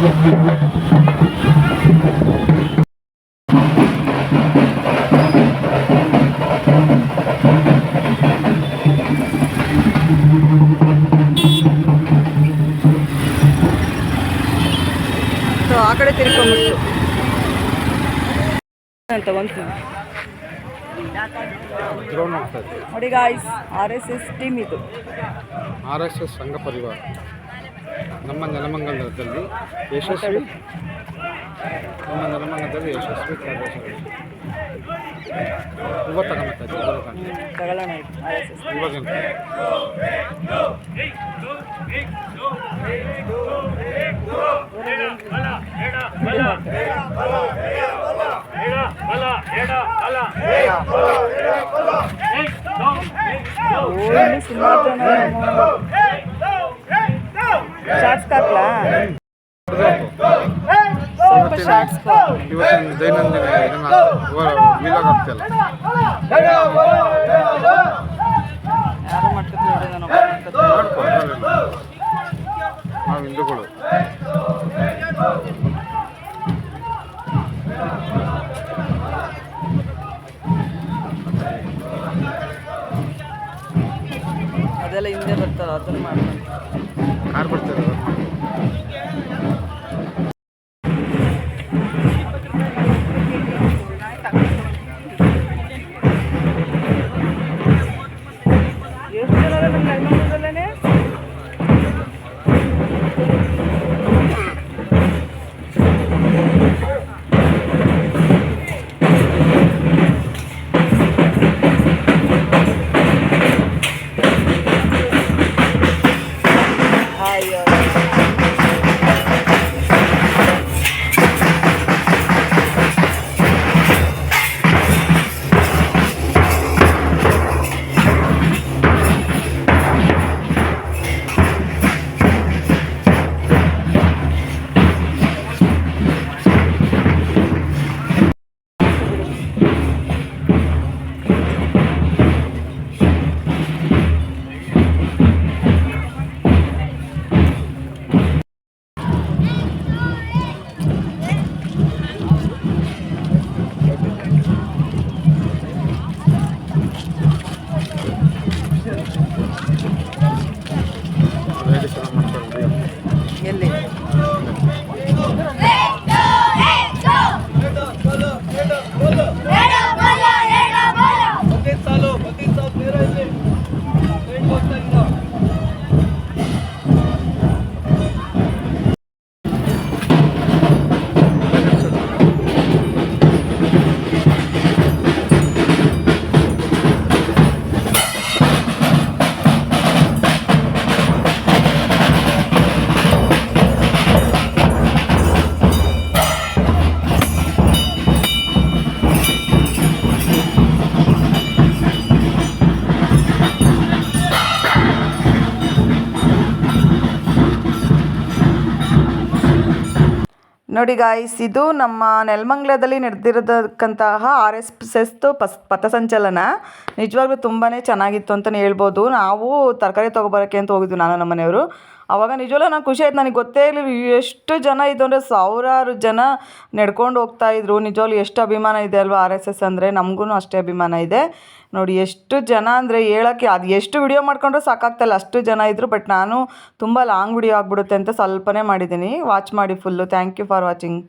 So ಆ ಕಡೆ ತಿರ್ಕೊಂಬಿಟ್ಟು ಅಂತ ಒಂದು ದ್ರೋಣ ಆಗ್ತದೆ ನೋಡಿ guys R S S team ಇದು ಆರ್ ಎಸ್ ಎಸ್ ಸಂಘ ಪರಿವಾರ ನಮ್ಮ ನೆಲಮಂಗಲದಲ್ಲಿ ಯಶಸ್ವಿ ನಮ್ಮ ನೆಲಮಂಗಲದಲ್ಲಿ ಯಶಸ್ವಿ ಹೂವು ದೈನಂದಿನ ವೀಲಾಗ್ ಯಾರು ಮಾಡ್ಕೊತೀವಿ ನೋಡಿ ನಾನು. ನಾವು ಹಿಂದೂಗಳು ಅದೆಲ್ಲ ಹಿಂದೆ ಬರ್ತಾರ ಅದನ್ನ ಮಾಡ್ಕೊಂಡು ಕಾರ್ ಬರ್ತಾರೆ ನೋಡಿ ಗಾಯ್ಸ್ ಇದು ನಮ್ಮ ನೆಲಮಂಗ್ಲದಲ್ಲಿ ನಡೆದಿರತಕ್ಕಂತಹ ಆರ್ ಎಸ್ ಎಸ್ದು ಪಸ್, ಪಥಸಂಚಲನ. ನಿಜವಾಗ್ಲೂ ತುಂಬಾ ಚೆನ್ನಾಗಿತ್ತು ಅಂತಲೇ ಹೇಳ್ಬೋದು. ನಾವು ತರಕಾರಿ ತೊಗೊಬರೋಕ್ಕೆ ಅಂತ ಹೋಗಿದ್ವಿ ನಾನು ನಮ್ಮ ಮನೆಯವರು ಆವಾಗ ನಿಜವಲ್ಲೂ ನಂಗೆ ಖುಷಿ ಆಯ್ತು. ನನಗೆ ಗೊತ್ತೇ ಇರಲಿಲ್ಲ ಎಷ್ಟು ಜನ ಇದು ಅಂದರೆ ಸಾವಿರಾರು ಜನ ನಡ್ಕೊಂಡು ಹೋಗ್ತಾ ಇದ್ರು. ನಿಜವಾಗ್ಲೂ ಎಷ್ಟು ಅಭಿಮಾನ ಇದೆ ಅಲ್ವಾ ಆರ್ ಎಸ್ ಎಸ್ ಅಂದರೆ? ನಮಗೂ ಅಷ್ಟೇ ಅಭಿಮಾನ ಇದೆ. ನೋಡಿ, ಎಷ್ಟು ಜನ ಅಂದರೆ ಹೇಳೋಕ್ಕೆ ಅದು ಎಷ್ಟು ವಿಡಿಯೋ ಮಾಡ್ಕೊಂಡ್ರೂ ಸಾಕಾಗ್ತಾಯಿಲ್ಲ ಅಷ್ಟು ಜನ ಇದ್ದರು ಬಟ್ ನಾನು ತುಂಬ ಲಾಂಗ್ ವಿಡಿಯೋ ಆಗಿಬಿಡುತ್ತೆ ಅಂತ ಸ್ವಲ್ಪನೇ ಮಾಡಿದ್ದೀನಿ. ವಾಚ್ ಮಾಡಿ full. Thank you for watching.